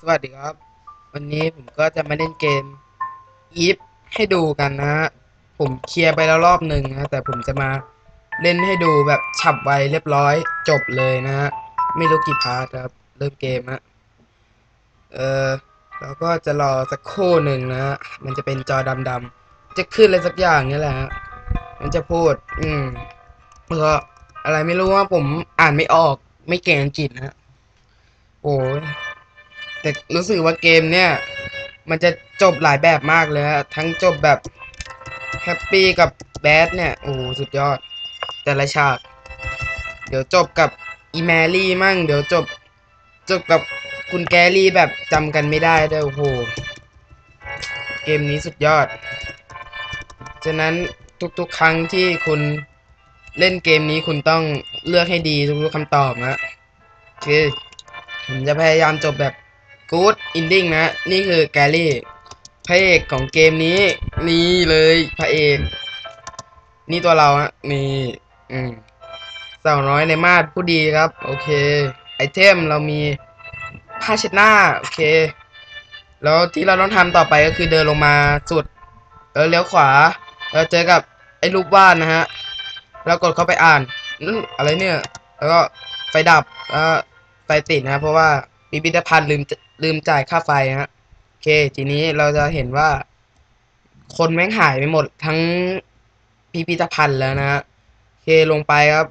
สวัสดีครับ วันนี้ผมก็จะมาเล่นเกมอีฟให้ดูกันนะฮะผมเคลียร์ไปแล้วรอบหนึ่งนะแต่ผมจะมาเล่นให้ดูแบบฉับไวเรียบร้อยจบเลยนะฮะไม่รู้กี่พาร์ทครับ เริ่มเกมฮะเออแล้วก็จะรอสักครู่หนึ่งนะฮะมันจะเป็นจอดำๆจะขึ้นอะไรสักอย่างนี่แหละฮะมันจะพูด อืมแล้วก็อะไรไม่รู้ว่าผมอ่านไม่ออกไม่เก่งอังกฤษนะฮะ แต่รู้สึกว่าเกมเนี่ย มันจะจบหลายแบบมากเลยฮะทั้งจบแบบแฮปปี้กับแบดเนี่ย โอ้สุดยอด แต่ละฉาก เดี๋ยวจบกับอีแมรี่มั่ง เดี๋ยวจบจบกับคุณแกรี่แบบจำกันไม่ได้ด้วยโอ้โห เกมนี้สุดยอด ฉะนั้นทุกๆ ครั้งที่คุณเล่นเกมนี้คุณต้องเลือกให้ดีทุกๆคำตอบนะคือผมจะพยายามจบแบบ good ending นะ นี่คือแกรี่พระเอกของเกมนี้ นี่เลยพระเอก นี่ตัวเราฮะนี่อืมสาวน้อยในมาดผู้ดีครับ โอเค ไอเทมเรามีผ้าเช็ดหน้า โอเค แล้วที่เราต้องทำต่อไปก็คือเดินลงมาสุด แล้วเลี้ยวขวาแล้วเจอกับไอ้รูปวาดนะฮะแล้วกดเข้าไปอ่านอะไรเนี่ย แล้วก็ไฟดับแล้วไฟติดนะเพราะว่า พิพิธภัณฑ์ลืมลืมจ่ายค่าไฟฮะโอเค ทีนี้เราจะเห็นว่า คนแม่งหายไปหมดทั้งพิพิธภัณฑ์แล้วนะฮะโอเคลงไปครับ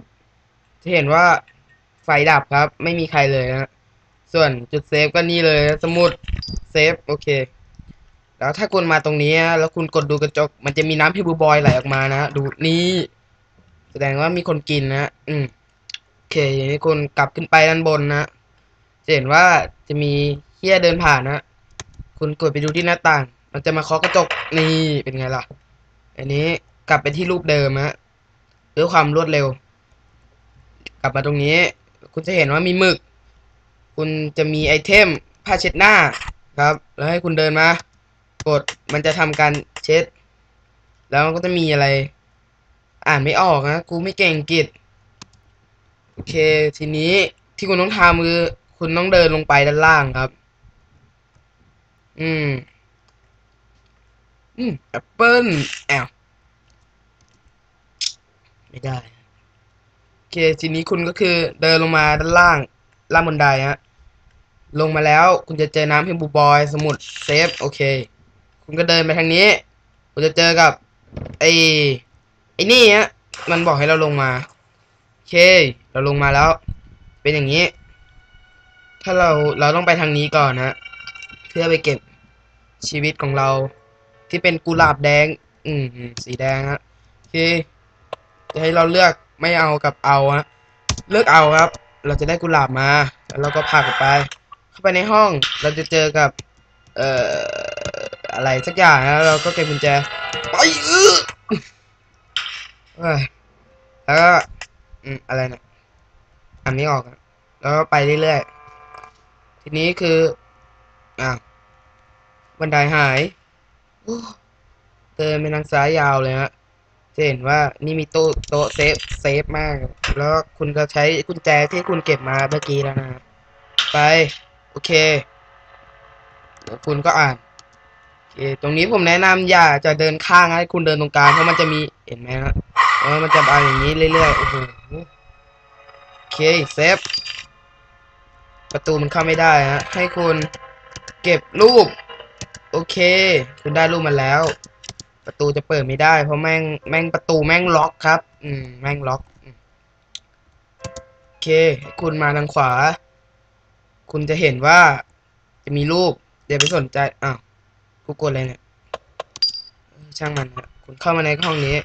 จะเห็นว่าไฟดับครับ ไม่มีใครเลยนะส่วนจุดเซฟก็นี่เลย สมุดเซฟโอเค แล้วถ้าคุณมาตรงนี้แล้วคุณกดดูกระจก มันจะมีน้ำพิบูบอยไหลออกมานะ ดูนี่แสดงว่ามีคนกินนะ อืมโอเคทีนี้คุณกลับขึ้นไปด้านบนนะ จะเห็นว่าจะมีเฮียเดินผ่านนะคุณกดไปดูที่หน้าต่าง มันจะมาเคาะกระจกนี่เป็นไงล่ะ อันนี้กลับไปที่รูปเดิมฮะด้วยความรวดเร็ว กลับมาตรงนี้ คุณจะเห็นว่ามีหมึก คุณจะมีไอเทมผ้าเช็ดหน้าครับ แล้วให้คุณเดินมา กดมันจะทำการเช็ด แล้วมันก็จะมีอะไร อ่านไม่ออกนะกูไม่เก่งอังกฤษโอเค ทีนี้ที่คุณต้องทำคือ คุณต้องเดินลงไปด้านล่างครับ อืม อืมแอปเปิ้ลแอลไม่ได้ โอเค ทีนี้คุณก็คือเดินลงมาด้านล่าง ล่างบนไดฮะ ลงมาแล้วคุณจะเจอน้ำเพมบูบอย สมุดเซฟ โอเค คุณก็เดินไปทางนี้ คุณจะเจอกับ ไอ้ ไอ้นี่ฮะ มันบอกให้เราลงมา โอเค เราลงมาแล้ว เป็นอย่างนี้ ถ้าเราเราต้องไปทางนี้ก่อนนะ เพื่อไปเก็บชีวิตของเรา ที่เป็นกุหลาบแดง อืมสีแดงฮะโอเคจะให้เราเลือกไม่เอากับเอาฮะเลือกเอาครับ เราจะได้กุหลาบมาแล้วเราก็พากไป เข้าไปในห้องเราจะเจอกับ เอ่ออะไรสักอย่างนะเราก็เก็บกุญแจไปเออเอ้ยแล้วก็อืมอะไรนี่ยอันนี้ออกอะแล้วก็ไปเรื่อยๆ ทีนี้คืออะบันไดหายเดินไปทางซ้ายยาวเลยฮะจะเห็นว่านี่มีโต๊ะโต๊ะเซฟเซฟมาก แล้วคุณก็ใช้กุญแจที่คุณเก็บมาเมื่อกี้แล้วนะ ไป โอเคแล้วคุณก็อ่านโอเคตรงนี้ผมแนะนำอย่าจะเดินข้างให้คุณเดินตรงกลางเพราะมันจะมีเห็นไหมฮะเออมันจะไปอย่างนี้เรื่อยๆโอ้โหโอเคเซฟ ประตูมันเข้าไม่ได้ฮะ ให้คุณเก็บรูป โอเค คุณได้รูปมาแล้ว ประตูจะเปิดไม่ได้ เพราะแม่งแม่งประตูแม่งล็อกครับ อืมแม่งล็อกโอเค คุณมาทางขวา คุณจะเห็นว่าจะมีรูป เดี๋ยวไปสนใจอ้าวกูกดอะไรเนี่ยช่างมันฮะคุณเข้ามาในห้องนี้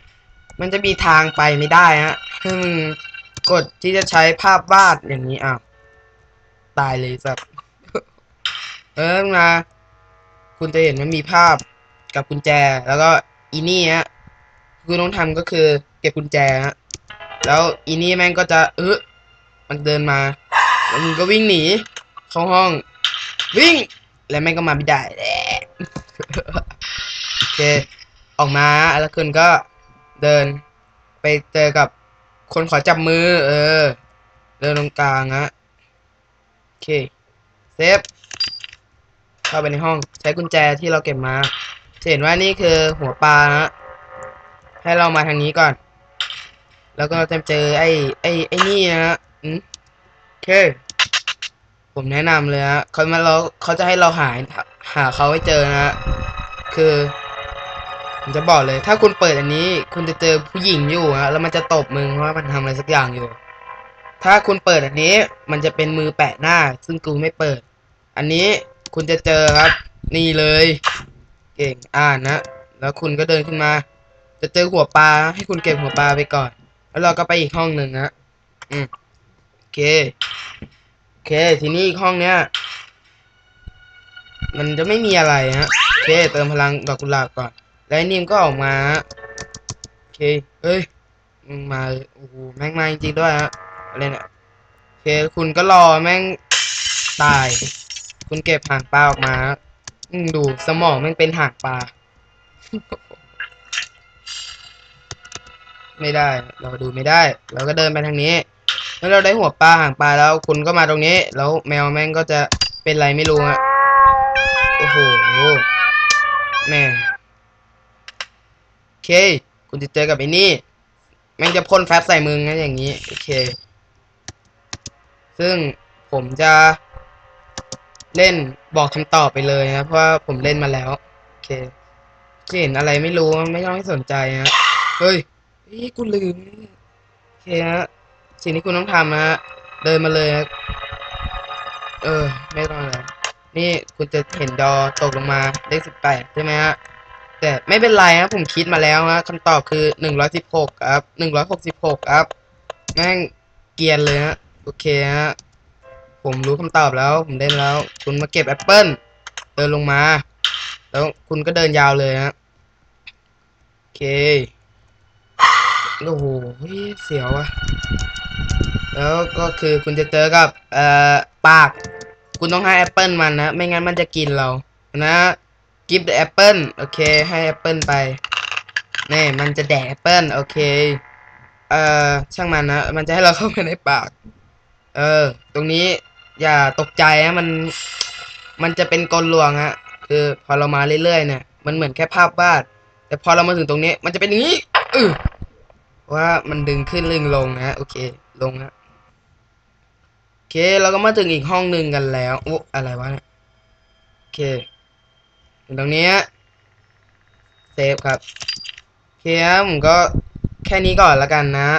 มันจะมีทางไปไม่ได้ฮะมึงกดที่จะใช้ภาพวาดอย่างนี้อ้าว ตายเลยสับเออมา คุณจะเห็นมันมีภาพกับกุญแจ แล้วก็อีนี่ฮะคุณต้องทำก็คือ เก็บกุญแจฮะแล้วอีนี่แม่งก็จะเออมันเดินมา แล้วมึงก็วิ่งหนี เข้าห้อง วิ่ง แล้วแม่งก็มาไม่ได้แหละโอเค ออกมาแล้วคุณก็เดินไปเจอกับคนขอจับมือ เออ เดินตรงกลางฮะ เคเซฟเข้าไปในห้องใช้กุญแจที่เราเก็บมาจะเห็นว่านี่คือหัวปลาฮะให้เรามาทางนี้ก่อน แล้วก็จะเจอไอ้ไอ้ไอ้นี่นะฮะอืมโอเค ผมแนะนำเลยฮะเขามาเราเขาจะให้เราหาหาเขาให้เจอนะฮะคือผมจะบอกเลย ถ้าคุณเปิดอันนี้ คุณจะเจอผู้หญิงอยู่ฮะแล้วมันจะตบมึงว่ามันทำอะไรสักอย่างอยู่ ถ้าคุณเปิดอันนี้ มันจะเป็นมือแปะหน้า ซึ่งกูไม่เปิด อันนี้คุณจะเจอครับ นี่เลย เก่งอ่านนะ แล้วคุณก็เดินขึ้นมา จะเจอหัวปลาให้คุณเก็บหัวปลาไปก่อน แล้วเราก็ไปอีกห้องหนึ่งนะอืมโอเคโอเค ทีนี้อีกห้องเนี้ยมันจะไม่มีอะไรฮะโอเค เติมพลังดอกกุหลาบก่อน แล้วนิมก็ออกมาโอเคเฮ้ยมาโอ้โหแม่งมาจริงๆด้วยฮะ อะไรเนี่ยโอเคคุณก็รอแม่งตาย คุณเก็บหางปลาออกมาอืดูสมองแม่งเป็นหางปลา ไม่ได้ เราดูไม่ได้ เราก็เดินไปทางนี้เมื่อเราได้หัวปลาหางปลาแล้วคุณก็มาตรงนี้ แล้วแมวแม่งก็จะเป็นไรไม่รู้ฮะโอ้โหแม่โอเค คุณจะเจอกับไอ้นี่ แม่งจะพ่นแฟบใส่มึงนะอย่างนี้ โอเค ซึ่งผมจะเล่นบอกคำตอบไปเลยนะเพราะว่าผมเล่นมาแล้ว โอเคเห็นอะไรไม่รู้ไม่ต้องให้สนใจนะเฮ้ยเฮ้ยกูลืมโอเคฮะสิ่งที่คุณต้องทำนะฮะเดินมาเลยฮะเออ ไม่ต้องอะไรนี่คุณจะเห็นดอตกลงมาเลขสิบแปดใช่ไหมฮะแต่ไม่เป็นไรนะผมคิดมาแล้วฮะคำตอบคือหนึ่งร้อยสิบหกครับหนึ่งร้อยหกสิบหกครับแม่งเกียนเลยฮะ โอเคฮะ ผมรู้คำตอบแล้ว ผมเล่นแล้ว คุณมาเก็บแอปเปิลเดินลงมา แล้วคุณก็เดินยาวเลยฮะ โอเค โอ้โหเสียวอะแล้วก็คือคุณจะเจอกับ เอ่อ ปาก คุณต้องให้แอปเปิลมันนะ ไม่งั้นมันจะกินเรา นะ give the apple โอเค ให้แอปเปิลไปนี่มันจะแดกแอปเปิลโอเค เอ่อ ช่างมันนะ มันจะให้เราเข้าไปในปาก เออ ตรงนี้อย่าตกใจนะมัน มันจะเป็นกลลวงฮะ คือพอเรามาเรื่อยๆเนี่ย มันเหมือนแค่ภาพวาด แต่พอเรามาถึงตรงนี้ มันจะเป็นอย่างนี้อือว่ามันดึงขึ้นลึงลงนะโอเค ลงฮะโอเค เราก็มาถึงอีกห้องหนึ่งกันแล้วโอ้อะไรวะเนี่ย โอเคถึงตรงนี้เซฟครับโอเคผมก็แค่นี้ก่อนแล้วกันนะ